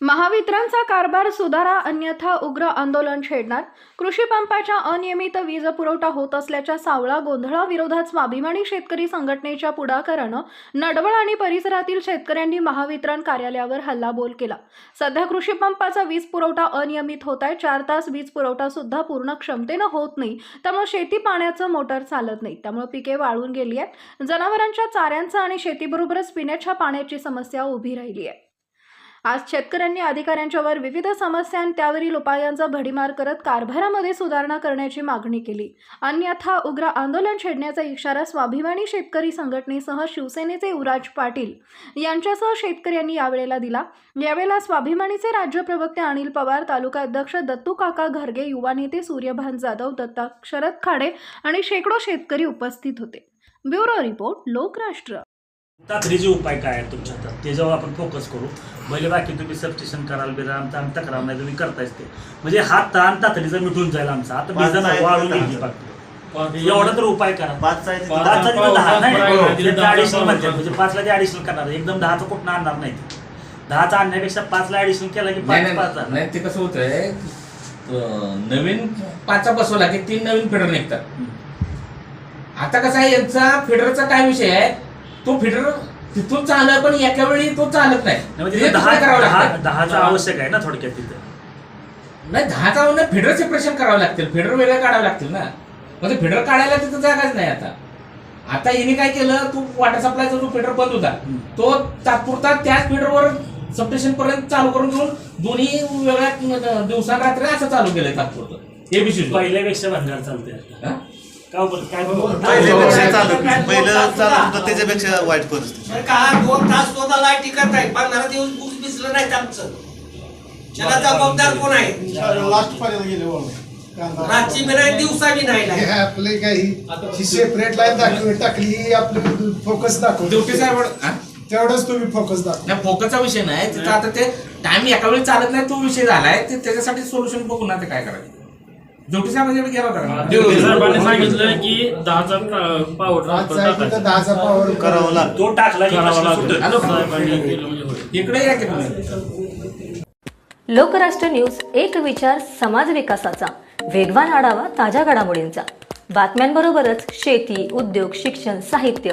महावितरणचा कारभार सुधारा अन्यथा उग्र आंदोलन छेडणार. कृषी पंपाच्या अनियमित वीज पुरवठा होत असल्याच्या सावळा गोंधळाविरोधात स्वाभिमानी शेतकरी संघटनेच्या पुढाकारानं नडवळ आणि परिसरातील शेतकऱ्यांनी महावितरण कार्यालयावर हल्लाबोल केला. सध्या कृषी पंपाचा वीज पुरवठा अनियमित होत आहे. चार तास वीज पुरवठा सुद्धा पूर्ण क्षमतेनं होत नाही. त्यामुळे शेती पाण्याचं मोटर चालत नाही. त्यामुळे पिके वाळून गेली आहेत. जनावरांच्या चाऱ्यांचा आणि शेतीबरोबरच पिण्याच्या पाण्याची समस्या उभी राहिली आहे. आज शेतकऱ्यांनी अधिकाऱ्यांच्यावर विविध समस्या आणि त्यावरील उपायांचा भडीमार करत कारभारामध्ये सुधारणा करण्याची मागणी केली. अन्यथा उग्र आंदोलन छेडण्याचा इशारा स्वाभिमानी शेतकरी संघटनेसह शिवसेनेचे युवराज पाटील यांच्यासह शेतकऱ्यांनी यावेळेला दिला. यावेळेला स्वाभिमानीचे राज्य प्रवक्ते अनिल पवार तालुका अध्यक्ष दत्तू काका घरगे युवा नेते सूर्यभान जाधव दत्ता शरद खाडे आणि शेकडो शेतकरी उपस्थित होते. Bureau report Lokrashtra. तातडीचे उपाय काय आहेत तुमच्या हातात? त्याच्यावर आपण फोकस करू. पहिले बाकी तुम्ही सबस्टेशन कराल बिरा आमचा आम्ही तक्रार नाही तुम्ही करतायच ते. म्हणजे हा ताण तातडीचा मिटून जाईल आमचा. आता पाच वाळून दहा गेली हजार. फक्त एवढा तर उपाय करा. पाचचा आहे तिथं पाच. दहाचा तिथं दहा नाही पाच. ते दहा. ॲडिशनल म्हणतात. म्हणजे पाचला ते ॲडिशनल करणार एकदम दहाचं कुठं आणणार नाही दहाचा आणण्यापेक्षा पाचला ॲडिशनल केला की नाही पाच पाच नाही ते कसं होतंय अं, नवीन पाचा बसवला की तीन नवीन फिडर निघतात. आता कसं आहे यांचा फिडरचा काय विषय आहे? तो फिडर तिथून चालत पण एका वेळी तो चालत नाही. म्हणजे ते दहा दुसरं करावं दहा लागतं. दहाचं आवश्यक आहे ना थोडक्यात तिथं? नाही दहाचा म्हणजे फिडर सेपरेशन करावं लागतील. फिडर वेगळे काढावे लागतील ना. म्हणजे फिडर काढायला तिथं जागाच नाही आता. आता हिने काय केलं तू वॉटर सप्लायचा जो फिडर बंद होता हम्म. तो तात्पुरता त्याच फिडरवर सबस्टेशन पर्यंत चालू करून घेऊन दोन्ही वेगळ्या दिवसा रात्री असं चालू केलंय तात्पुरतं. एबीसी पहिल्यापेक्षा भंगार चालते आता. का बरं काय बरं? पहिल्यापेक्षा चालत नाही. पहिलं चालत होतं त्याच्यापेक्षा वाईट परिस्थिती बरं का दोन तास स्वतः लाइट टिकत नाही पंधरा दिवस बुक दिसलं नाही आमचं त्याला जबाबदार कोण आहे लास्ट पर्यंत गेले. कांदा- रातची बी नाही दिवसा बी नाही हे. आपले काही सेपरेट लाईन टाकली ही आपली फोकस दाखव ड्युटी साहेब हा? तेवढंच तुम्ही फोकस दाखव नाही फोकसचा विषय नाही तिथं आता ते टाइम एका वेळी चालत नाही तो विषय झालाय ते त्याच्यासाठी सोल्युशन बघू ना ते काय करायचं होता सांगितलं की दहाचा पावडर दहाचा पावर करावं लागतं. तो टाकला म्हणजे होईल. इकडे या की तुम्ही लोकराष्ट्र न्यूज एक विचार समाज विकासाचा. वेगवान आढावा ताज्या घडामोडींचा. बातम्यांबरोबरच शेती उद्योग शिक्षण साहित्य